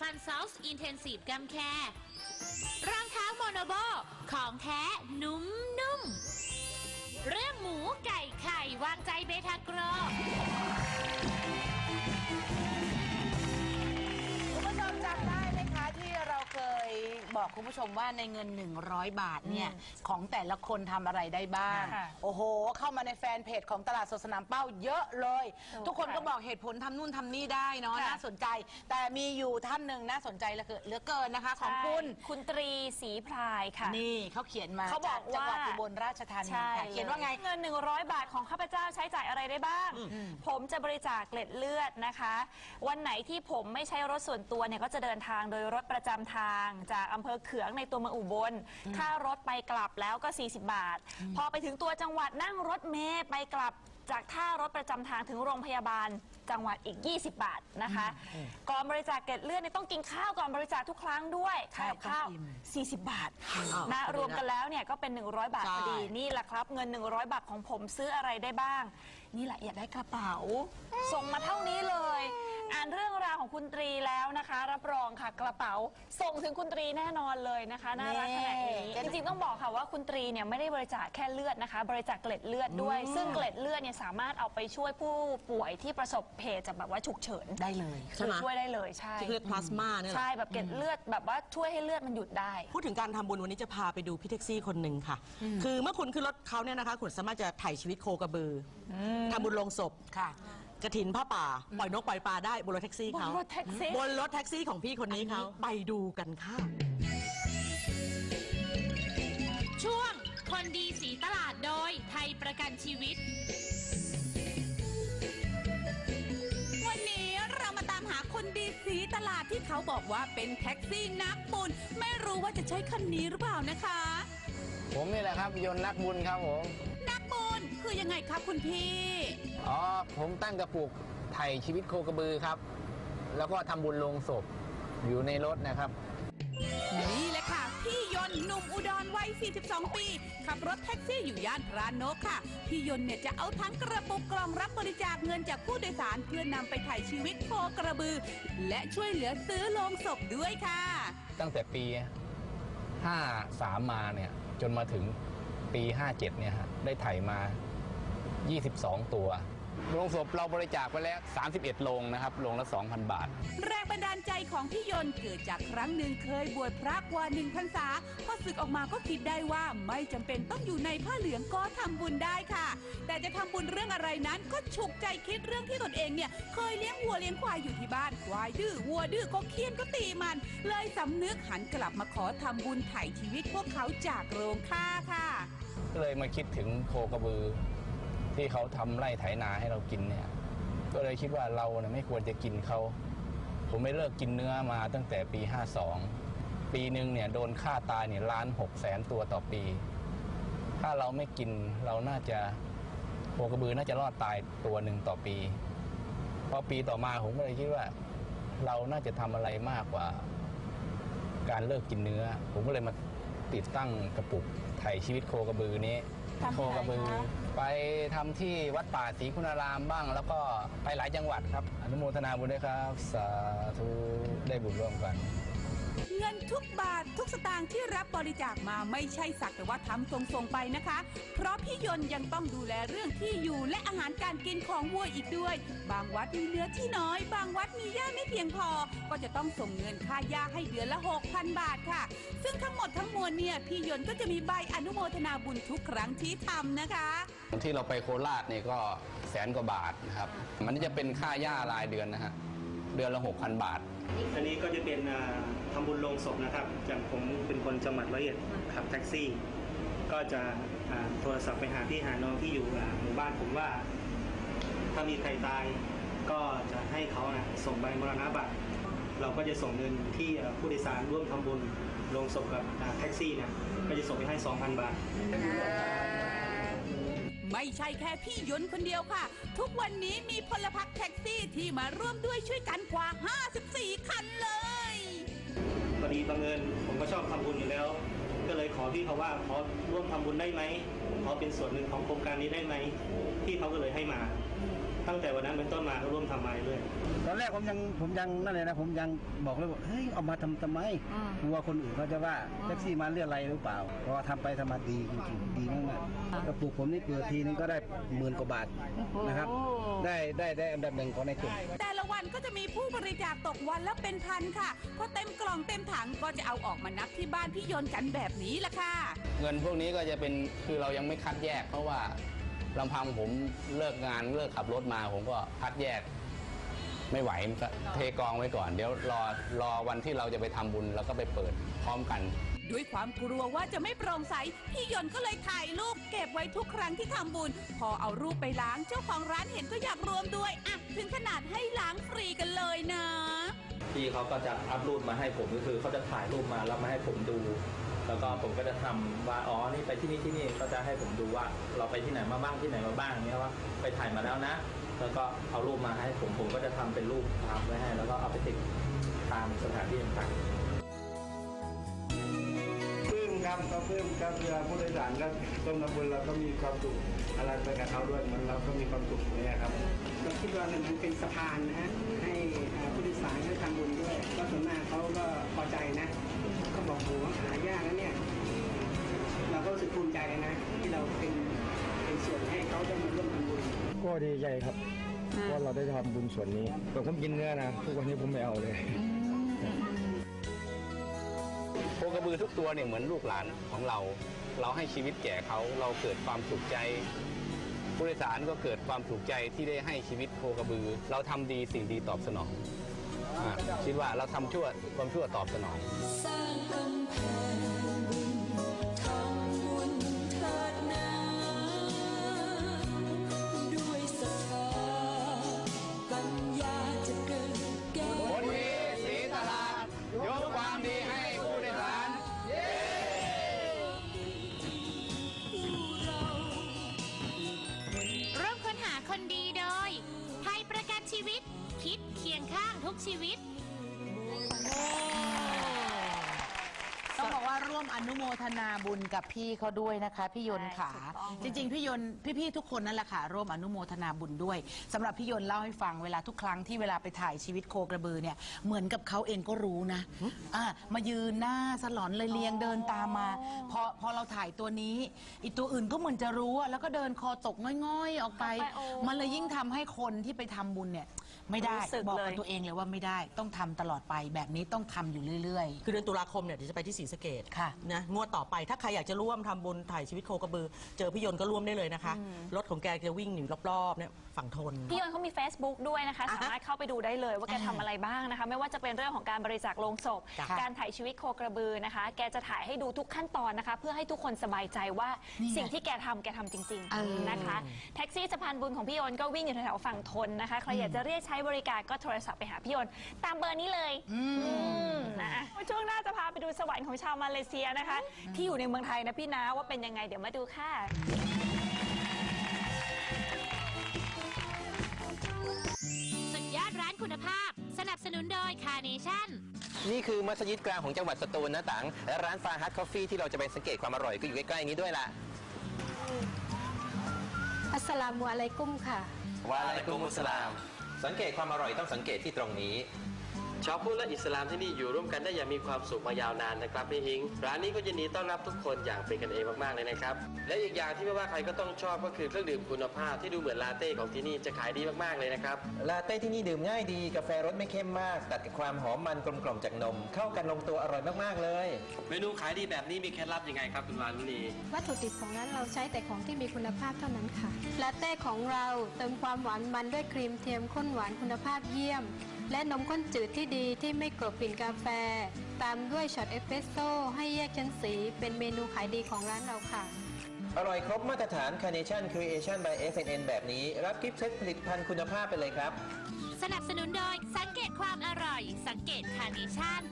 ฟันซอสอินเทนซีฟกัมแคร์รองเท้าโมโนโบของแท้นุ่มนุ่มๆเรื่องหมูไก่ไข่วางใจเบทาโกร บอกคุณผู้ชมว่าในเงิน 100 บาทเนี่ยของแต่ละคนทำอะไรได้บ้าง ค่ะโอ้โห เข้ามาในแฟนเพจของตลาดสดสนามเป้าเยอะเลย ถูกทุกคนค่ะก็บอกเหตุผลทำนู่นทำนี่ได้เนาะค่ะ น่าสนใจ แต่มีอยู่ท่านหนึ่งน่าสนใจเหลือเกินเหลือเกินนะคะ ของคุณ ใช่คุณตรีศรีพรายค่ะ นี่เขาเขียนมาเขาบอกจังหวัดว่า อุบลราชธานีใช่ค่ะเขียนว่าไง เงิน 100 บาทของข้าพเจ้าใช้จ่ายอะไรได้บ้าง ผมจะบริจาคเกล็ดเลือดนะคะ วันไหนที่ผมไม่ใช้รถส่วนตัวเนี่ยก็จะเดินทางโดยรถประจำทาง จากอำเภอเขืองในตัวเมืองอุบล ค่ารถไปกลับแล้วก็ 40 บาท พอไปถึงตัวจังหวัดนั่งรถเมล์ไปกลับจากท่ารถประจำทางถึงโรงพยาบาลจังหวัดอีก 20 บาทนะคะก่อนบริจาคเกล็ดเลือดเนี่ยต้องกินข้าวก่อนบริจาคทุกครั้งด้วยค่ากับข้าวต้องอิ่ม40 บาทอ้าวนะพอดีนะรวมกันแล้วเนี่ยก็เป็น 100 บาทใช่พอดีนี่แหละครับ เงิน 100 บาทของผมซื้ออะไรได้บ้าง นี่แหละอยากได้กระเป๋า ส่งมาเท่านี้เลย อ่านเรื่องราวของคุณตรีแล้วนะคะ รับรองค่ะกระเป๋า ส่งถึงคุณตรีแน่นอนเลยนะคะน่ารักขนาดนี้จริงๆต้องบอกค่ะว่าคุณตรีเนี่ยไม่ได้บริจาคแค่เลือดนะคะ บริจาคเกล็ดเลือดด้วย ซึ่งเกล็ดเลือดเนี่ยสามารถเอาไปช่วยผู้ป่วยที่ประสบเหตุจากแบบว่าฉุกเฉินได้เลยใช่ไหมคือช่วยได้เลยใช่ที่เรียกพลาสมาเนี่ยเหรอ ใช่แบบเกล็ดเลือดแบบว่าช่วยให้เลือดมันหยุดได้ พูดถึงการทำบุญวันนี้จะพาไปดูพี่แท็กซี่คนหนึ่งค่ะ คือเมื่อคุณขึ้นรถเขาเนี่ยนะคะ คุณสามารถจะถ่ายชีวิตโคกระบืออทำบุญลงศพค่ะ กระถินผ้าป่า ปล่อยนกปล่อยปลาได้บนรถแท็กซี่เขาบนรถแท็กซี่ บนรถแท็กซี่ของพี่คนนี้เขาไปดูกันค่ะ ช่วงคนดีสีตลาดโดยไทยประกันชีวิต วันนี้เรามาตามหาคนดีสีตลาดที่เขาบอกว่าเป็นแท็กซี่นักบุญไม่รู้ว่าจะใช่คันนี้หรือเปล่านะคะ ผมนี่แหละครับยนต์นักบุญครับผมนักบุญคือยังไงครับคุณพี่ อ๋อผมตั้งกระปุกไถ่ชีวิตโคกระบือครับ แล้วก็ทำบุญลงศพอยู่ในรถนะครับ นี่แหละค่ะ พี่ยนต์หนุ่มอุดรวัย 42 ปี ขับรถแท็กซี่อยู่ย่านพระนกค่ะ พี่ยนต์เนี่ยจะเอาทั้งกระปุกกล่องรับบริจาคเงินจากผู้โดยสารเพื่อนำไปถ่ายชีวิตโคกระบือ และช่วยเหลือซื้อโลงศพด้วยค่ะ ตั้งแต่ปี 53 มาเนี่ย จนมาถึงปี 57เนี่ยฮะได้ไถมา 22 ตัว โรงศพเราบริจาคไปแล้ว 31 โรงนะครับโรงละ 2,000 บาท แรงบันดาลใจของพี่ยนต์เกิดจากครั้งหนึ่งเคยบวชพระกว่าหนึ่งพรรษาพอศึกออกมาก็คิดได้ว่าไม่จำเป็นต้องอยู่ในผ้าเหลืองก็ทำบุญได้ค่ะ แต่จะทำบุญเรื่องอะไรนั้นก็ฉุกใจคิดเรื่องที่ตนเองเนี่ย เคยเลี้ยงวัวเลี้ยงควายอยู่ที่บ้านควายดื้อวัวดื้อก็เคี่ยนก็ตีมัน เลยสำนึกหันกลับมาขอทำบุญไถ่ชีวิตพวกเขาจากโรงฆ่าค่ะ ก็เลยมาคิดถึงโคกระบือ ที่เขาทำไร่ไถนาให้เรากินเนี่ย ก็เลยคิดว่าเราเนี่ยไม่ควรจะกินเขา ผมไม่เลิกกินเนื้อมาตั้งแต่ปี 52 ปีหนึ่งเนี่ยโดนฆ่าตายเนี่ยล้านหกแสนตัวต่อปี ถ้าเราไม่กินเราน่าจะโคกระบือน่าจะรอดตายตัวหนึ่งต่อปี พอปีต่อมาผมก็เลยคิดว่า เราน่าจะทำอะไรมากกว่า การเลิกกินเนื้อ ผมก็เลยมาติดตั้งกระปุกไถ่ชีวิตโคกระบือนี้ทำที่ไหนโคกระบือคะ ไปทำที่วัดป่าศรีคุณารามบ้าง แล้วก็ไปหลายจังหวัดครับ อนุโมทนาบุญด้วยครับ สาธุได้บุญร่วมกัน เงินทุกบาททุกสตางค์ที่รับบริจาคมาไม่ใช่สักแต่ว่าทำส่งๆไปนะคะ เพราะพี่ยนต์ยังต้องดูแลเรื่องที่อยู่และอาหารการกินของวัวอีกด้วย บางวัดมีเนื้อที่น้อย บางวัดมีหญ้าไม่เพียงพอ ก็จะต้องส่งเงินค่าหญ้าให้เดือนละ 6,000 บาทค่ะ ซึ่งทั้งหมดทั้งมวลเนี่ยพี่ยนต์ก็จะมีใบอนุโมทนาบุญทุกครั้งที่ทำนะคะ ที่เราไปโคราชเนี่ยก็แสนกว่าบาทนะครับ มันจะเป็นค่าหญ้ารายเดือนนะฮะเดือนละ 6,000 บาท อันนี้ก็จะเป็นอ่าทำบุญโลงศพนะครับอย่างผมเป็นคนจังหวัดร้อยเอ็ดขับแท็กซี่ ก็จะอ่าโทรศัพท์ไปหาพี่หาน้องที่อยู่อ่าหมู่บ้านผมว่า ถ้ามีใครตายก็จะให้เขานะส่งใบมรณบัตรเราก็จะส่งเงินที่อ่าผู้โดยสารร่วมทำบุญลงศพกับอ่าแท็กซี่เนี่ยก็จะส่งไปให้ 2,000 บาท ไม่ใช่แค่พี่ยนต์คนเดียวค่ะ ทุกวันนี้มีพลพรรคแท็กซี่ที่มาร่วมด้วยช่วยกันกว่า ดีบังเอิญผมก็ชอบทำบุญอยู่แล้ว ก็เลยขอพี่เขาว่าขอร่วมทำบุญได้ไหมขอเป็นส่วนหนึ่งของโครงการนี้ได้ไหมพี่เขาก็เลยให้มา ตั้งแต่วันนั้นเป็นต้นมาก็ร่วมทำมาเรื่อยตอนแรกผมยังผมยังนั่นเลยนะ ผมยังบอกเลยว่าเฮ้ยเอามาทำทำไมกลัวคนอื่นเขาจะว่าแท็กซี่มาเรียอะไรยหรือเปล่าเพราะว่าทำไปทำมาดีจริงๆดีมากๆกระปุกผมนี่เปิดทีนึงก็ได้หมื่นกว่าบาทนะครับได้ได้ได้อันดับหนึ่งของในกลุ่ม แต่ละวันก็จะมีผู้บริจาคตกวันละเป็นพันค่ะพอเต็มกล่องเต็มถังก็จะเอาออกมานับที่บ้านพี่ยนต์กันแบบนี้ละค่ะ เงินพวกนี้ก็จะเป็นคือเรายังไม่คัดแยก เพราะว่า ลำพังผมเลิกงานเลิกขับรถมา ผมก็คัดแยก ไม่ไหวก็เทกองไว้ก่อน เดี๋ยวรอรอวันที่เราจะไปทำบุญแล้วก็ไปเปิดพร้อมกัน ด้วยความกลัวว่าจะไม่โปร่งใส พี่ยนต์ก็เลยถ่ายรูปเก็บไว้ทุกครั้งที่ทำบุญ พอเอารูปไปล้างเจ้าของร้านเห็นก็อยากรวมด้วยอะถึงขนาดให้ล้างฟรีกันเลยนะ พี่เขาก็จะอัพรูปมาให้ผมก็คือเขาจะถ่ายรูปมาแล้วมาให้ผมดู แล้วก็ผมก็จะทำว่าอ๋อนี่ไปที่นี่ที่นี่ก็จะให้ผมดูว่าเราไปที่ไหนมาบ้างที่ไหนมาบ้างเนี่ยว่าไปถ่ายมาแล้วนะ แล้วก็เอารูปมาให้ผมผมก็จะทำเป็นรูปภาพไว้ให้ แล้วก็เอาไปติดตามสถานที่ต่างๆปลื้มครับก็ปลื้มครับเวลาผู้โดยสารก็ต้มน้ำบุญเราก็มีความสุขอะไรไปกับเขาด้วยมันเราก็มีความสุขเนี่ยครับเราคิดว่ามันเป็นสะพานนะฮะให้ ก็ดีใจครับว่าเราได้ทำบุญส่วนนี้แต่ผมกินเนื้อนะทุกวันนี้ผมไม่เอาเลยโคกระบือทุกตัวเนี่ยเหมือนลูกหลานของเรา เราให้ชีวิตแก่เขาเราเกิดความสุขใจผู้โดยสารก็เกิดความสุขใจที่ได้ให้ชีวิตโคกระบือ เราทำดีสิ่งดีตอบสนองอาคิดว่าเราทำชั่วความชั่วตอบสนอง คิดเคียงข้างทุกชีวิต ต้องบอกว่าร่วมอนุโมทนาบุญกับพี่เขาด้วยนะคะ พี่ยนต์ขาใช่ถูกต้องจริง ๆ พี่ยนต์พี่ๆทุกคนนั่นแหละค่ะ ร่วมอนุโมทนาบุญด้วยสำหรับพี่ยนต์เล่าให้ฟังเวลาทุกครั้งที่เวลาไปถ่ายชีวิตโคกระบือเนี่ยเหมือนกับเขาเองก็รู้นะอะมายืนหน้าสลอนเลยเลียงเดินตามมาพอพอเราถ่ายตัวนี้ อีกตัวอื่นก็เหมือนจะรู้อะแล้วก็เดินคอตกง่อยๆ ออกไปไปโอ้มันเลยยิ่งทำให้คนที่ไปทำบุญเนี่ย ไม่ได้รู้สึกบอกเลกับยตัวเองเลยว่าไม่ได้ต้องทำตลอดไปแบบนี้ต้องทำอยู่เรื่อยๆคือเดือนตุลาคมเนี่ยเดี๋ยวจะไปที่ศรีสะเกดค่ะ นะงวดต่อไปถ้าใครอยากจะร่วมทำบุญถ่ายชีวิตโคกระบือ เจอพี่ยนต์ก็ร่วมได้เลยนะคะ รถของแกจะวิ่งอยู่รอบๆเนี่ยฝั่งทน พี่ยนต์เขามี Facebook ด้วยนะคะอ่าฮะสามารถเข้าไปดูได้เลยว่าแกทำอะไรบ้างนะคะ ไม่ว่าจะเป็นเรื่องของการบริจาคโลงศพ จ้ะการถ่ายชีวิตโคกระบือนะคะ แกจะถ่ายให้ดูทุกขั้นตอนนะคะ เพื่อให้ทุกคนสบายใจว่านี่ไงสิ่งที่แกทำแกทำจริงเออ ๆนะคะ แท็กซี่สะพานบุญของพี่ยนต์ก็วิ่งอยู่แถวๆฝั่งทนนะคะใครอยากจะเรียกใช้บริการก็โทรศัพท์ไปหาพี่ยนต์ตามเบอร์นี้เลยอืมนะช่วงหน้าจะพาไปดูสวรรค์ของชาวมาเลเซียนะคะ ที่อยู่ในเมืองไทยนะพี่นะว่าเป็นยังไงเดี๋ยวมาดูค่ะ สุดยอดร้านคุณภาพ สนับสนุนโดยคาเนชั่น นี่คือมัสยิดกลางของจังหวัดสตูลนะตังและร้านฟาฮัดคอฟฟี่ที่เราจะไปสังเกตความอร่อยก็อยู่ใกล้ๆนี้ด้วยล่ะอัสสลามุอะลัยกุมค่ะวะอะลัยกุมุสสลาม สังเกตความอร่อยต้องสังเกตที่ตรงนี้ ชาวพุทธและอิสลามที่นี่อยู่ร่วมกันได้อย่างมีความสุขมายาวนานนะครับพี่ฮิงร้านนี้ก็ยินดีต้อนรับทุกคนอย่างเป็นกันเองมากๆเลยนะครับและอีกอย่างที่ไม่ว่าใครก็ต้องชอบก็คือเครื่องดื่มคุณภาพที่ดูเหมือนลาเต้ของที่นี่จะขายดีมากๆเลยนะครับลาเต้ที่นี่ดื่มง่ายดีกาแฟรสไม่เข้มมาก ตัดกับความหอมมันกลมกล่อมจากนม เข้ากันลงตัวอร่อยมากๆเลย เมนูขายดีแบบนี้มีเคล็ดลับยังไงครับคุณวานุนีวัตถุดิบของร้านเราใช้แต่ของที่มีคุณภาพเท่านั้นค่ะลาเต้ของเราเติมความหวานมันด้วยครีมเทียมข้นหวานคุณภาพเยี่ยม และนมข้นจืดที่ดีที่ไม่กลบกลิ่นกาแฟ ตามด้วยช็อตเอสเปรสโซ่ให้แยกชั้นสี เป็นเมนูขายดีของร้านเราค่ะ อร่อยครบมาตรฐาน Carnation Creation by FNN แบบนี้ รับกิฟต์เซตผลิตภัณฑ์คุณภาพไปเลยครับ สนับสนุนโดยสังเกตความอร่อย สังเกตคาเนชั่น